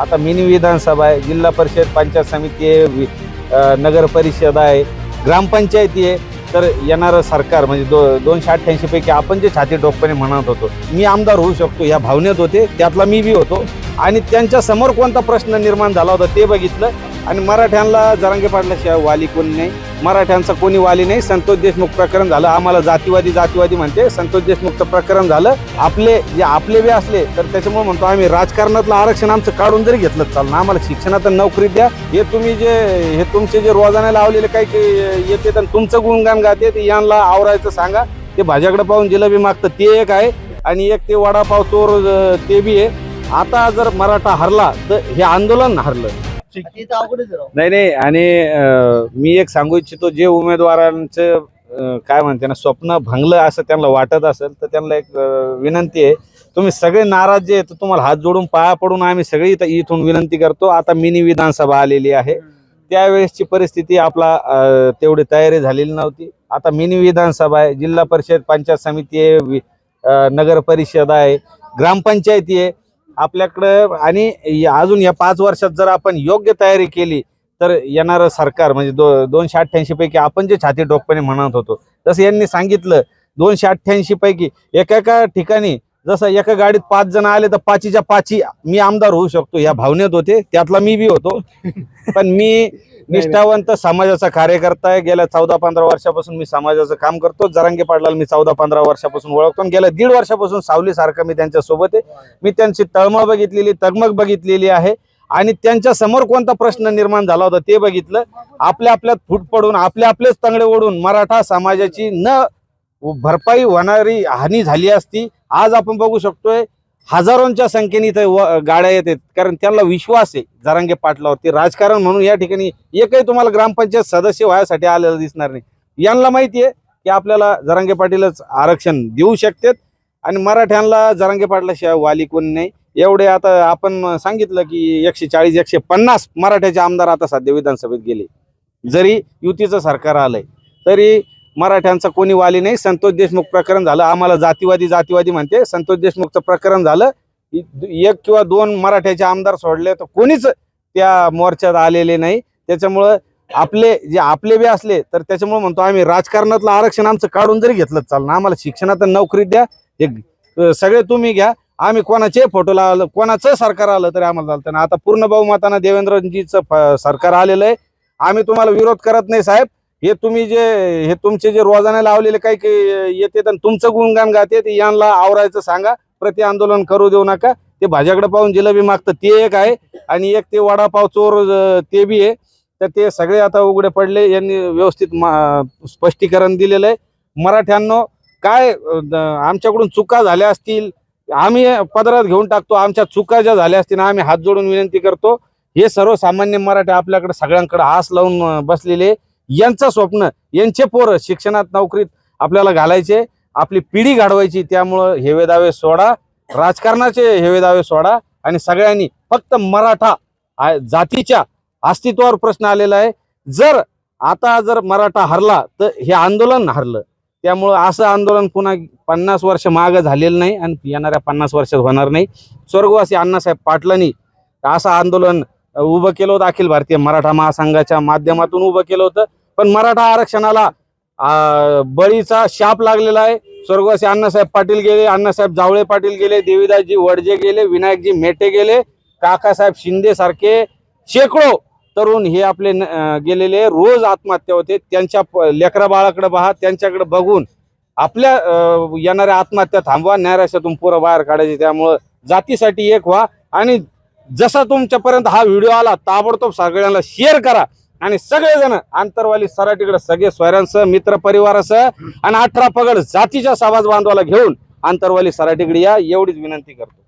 आता मिनी विधानसभा आहे जिल्हा परिषद पंचायत समिती आहे वि- नगर परिषद आहे ग्रामपंचायती आहे तर येणारं सरकार म्हणजे दो दोनशे अठ्ठ्याऐंशीपैकी आपण जे छाती टोकपणे म्हणत होतो मी आमदार होऊ शकतो या भावनेत होते त्यातला मी बी होतो. आणि त्यांच्यासमोर कोणता प्रश्न निर्माण झाला होता ते बघितलं. आणि मराठ्यांना जरांगे पाटल्याशिवाय वाली कोणी नाही. मराठ्यांचा कोणी वाली नाही. संतोष देशमुख प्रकरण झालं. आम्हाला जातीवादी जातीवादी म्हणते. संतोष देशमुखचं प्रकरण झालं. आपले जे आपले बी असले तर त्याच्यामुळे म्हणतो आम्ही राजकारणातलं आरक्षण आमचं काढून जरी घेतलं तर आम्हाला शिक्षणात नोकरी द्या. हे तुम्ही जे हे तुमचे जे रोजाने लावलेले काही येते तर तुमचं गुणगान गाते ते यांना आवरायचं सांगा. ते भाज्याकडे पाहून जिलबी मागतं ते एक आहे. आणि एक ते वडापाव चोर ते बी आहे. आता जर मराठा हरला तर हे आंदोलन हरलं. नाही नाही आणि मी एक सांगू इच्छितो जे उमेदवारांचं काय म्हणते ना स्वप्न भंगलं असं त्यांना वाटत असेल तर त्यांना एक विनंती आहे. तुम्ही सगळे नाराज जे आहेत तुम्हाला हात जोडून पाया पडून आम्ही सगळे इथं इथून विनंती करतो. आता मिनी विधानसभा आलेली आहे. त्यावेळेसची परिस्थिती आपला तेवढी तयारी झालेली नव्हती. आता मिनी विधानसभा आहे जिल्हा परिषद पंचायत समिती आहे नगर परिषद आहे ग्रामपंचायती आहे. आपल्याकडं आणि या- अजून या पाच वर्षात जर आपण योग्य तयारी केली तर येणारं सरकार म्हणजे दो दोनशे अठ्ठ्याऐंशी पैकी आपण जे छाती टोकपणे म्हणत होतो तसं यांनी सांगितलं दोनशे अठ्ठ्याऐंशी पैकी एका एका ठिकाणी जसं एका गाडीत पाच जण आले तर पाचीच्या पाची मी आमदार होऊ शकतो या भावनेत होते त्यातला मी बी होतो. पण मी निष्ठावंत समाजाचा कार्यकर्ता आहे. गेल्या चौदा पंधरा वर्षापासून मी समाजाचं काम करतो. जरांगे पाटलाला मी चौदा पंधरा वर्षापासून ओळखतो. आणि गेल्या दीड वर्षापासून सावलीसारखं मी त्यांच्यासोबत आहे. मी त्यांची तळमळ बघितलेली तगमग बघितलेली आहे. आणि त्यांच्यासमोर कोणता प्रश्न निर्माण झाला होता ते बघितलं. आपल्या आपल्यात फूट पडून आपले आपलेच तंगडे ओढून मराठा समाजाची न भरपाई होणारी हानी झाली असती. आज आपण बघू शकतोय हजारोंच्या संख्येने इथे व- गाड्या येतात. कारण त्यांना विश्वास आहे. जरांगे पाटलावरती राजकारण म्हणून या ठिकाणी एकही तुम्हाला ग्रामपंचायत सदस्य व्हायसाठी आलेलं दिसणार नाही. यांना माहिती आहे की आपल्याला जरांगे पाटीलच आरक्षण देऊ शकतात. आणि मराठ्यांना जरांगे पाटलाशिवाय वाली कोणी नाही. एवढे आता आपण सांगितलं की एकशे चाळीस एकशे पन्नास मराठ्याचे आमदार आता सध्या विधानसभेत गेले. जरी युतीचं सरकार आलंय तरी मराठ्यांचा कोणी वाली नाही. संतोष देशमुख प्रकरण झालं. आम्हाला जातीवादी जातीवादी म्हणते. संतोष देशमुखचं प्रकरण झालं. एक किंवा दोन मराठ्याचे आमदार सोडले तर कोणीच त्या मोर्चात आलेले नाही. त्याच्यामुळं आपले जे आपले बी असले तर त्याच्यामुळे म्हणतो आम्ही राजकारणातलं आरक्षण आमचं काढून जरी घेतलं तर चाललं आम्हाला शिक्षणात नोकरी द्या. हे सगळे तुम्ही घ्या. आम्ही कोणाचे फोटो लावलं कोणाचं सरकार आलं तरी आम्हाला चालतं ना आता पूर्ण बहुमताना देवेंद्रजीचं सरकार आलेलं आहे. आम्ही तुम्हाला विरोध करत नाही साहेब. हे तुम्ही जे हे तुमचे जे रोजाने लावलेले काही येते तर तुमचं गुणगान गाते ते यांना आवरायचं सांगा. प्रति आंदोलन करू देऊ नका. ते भाज्याकडे पाहून जिलेबी मागतं ते एक आहे. आणि एक ते वडापाव चोर ते बी आहे. तर ते सगळे आता उघडे पडले. यांनी व्यवस्थित स्पष्टीकरण दिलेलं आहे. मराठ्यांनो काय आमच्याकडून चुका झाल्या असतील आम्ही पदरात घेऊन टाकतो. आमच्या चुका ज्या झाल्या असतील आम्ही हात जोडून विनंती करतो. हे सर्वसामान्य मराठी आपल्याकडे सगळ्यांकडे आस लावून बसलेले यांचं स्वप्न यांचे पोरं शिक्षणात नोकरीत आपल्याला घालायचे आपली पिढी घडवायची त्यामुळं हेवेदावे सोडा राजकारणाचे हेवेदावे सोडा आणि सगळ्यांनी फक्त मराठा जातीच्या अस्तित्वावर प्रश्न आलेला आहे. जर आता जर मराठा हरला तर हे आंदोलन हरलं. त्यामुळं असं आंदोलन पुन्हा पन्नास वर्ष मागं झालेलं नाही आणि येणाऱ्या पन्नास वर्षात होणार नाही. स्वर्गवासी अण्णासाहेब पाटलांनी असं आंदोलन उभं केलं होतं अखिल भारतीय मराठा महासंघाच्या माध्यमातून उभं केलं होतं. पण मराठा आरक्षणाला बळीचा शाप लागलेला आहे. स्वर्गवासी अण्णासाहेब पाटील गेले अण्णासाहेब जावळे पाटील गेले देवीदासजी वडजे गेले विनायकजी मेटे गेले काकासाहेब शिंदे सारखे शेकडो तरुण हे आपले न- गेलेले रोज आत्महत्या होते. त्यांच्या लेकरा बाळाकडे पहा. त्यांच्याकडे बघून आपल्या येणाऱ्या आत्महत्या थांबवा. नैराश्यातून पुरं बाहेर काढायचे. त्यामुळं जातीसाठी एक व्हा. आणि जसा तुमच्यापर्यंत हा व्हिडिओ आला ताबडतोब सगळ्यांना शेअर करा. आणि सगळेजण आंतरवाली सराटीकडे सगळे स्वयरांसह मित्र परिवारासह आणि अठरा पगड जातीच्या समाज बांधवाला घेऊन आंतरवाली सराटीकडे या एवढीच विनंती करतो.